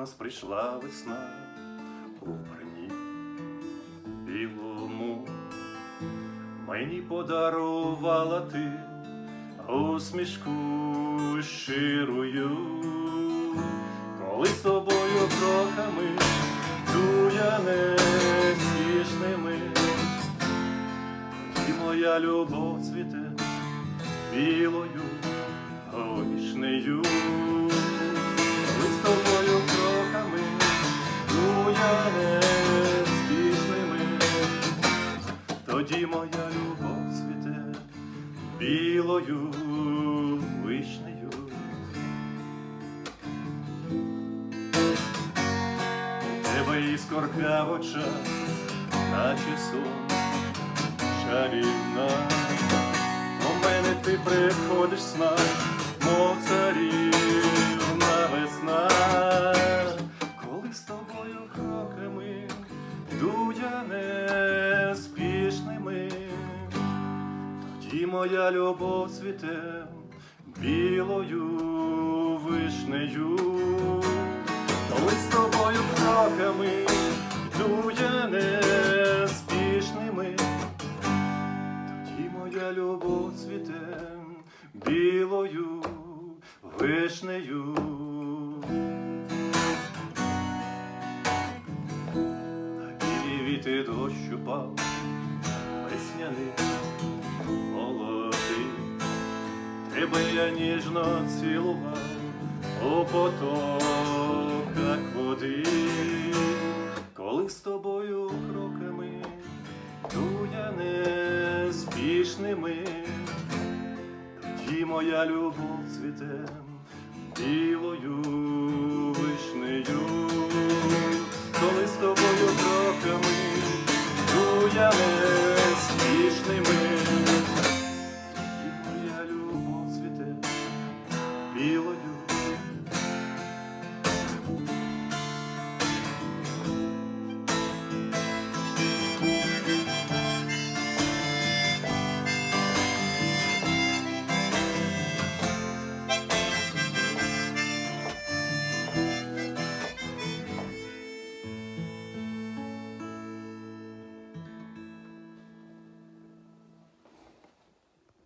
нас прийшла весна у вбранні білому. Мені подарувала ти усмішку щирую, коли з тобою кроками дуя неспішними, тоді моя любов цвіте білою вишнею, неспішними, тоді моя любов цвіте білою вишнею. Тебе іскорка в очах, наче сон чарівна. У мене ти приходиш сна, моя любов цвіте білою вишнею, коли з тобою кроками дуя неспішними. Тоді моя любов цвіте білою вишнею. На білі віти дощ весняний молодий. Тебе я ніжно цілував у потоках води, коли з тобою кроками дуя неспішними, тоді моя любов цвіте білою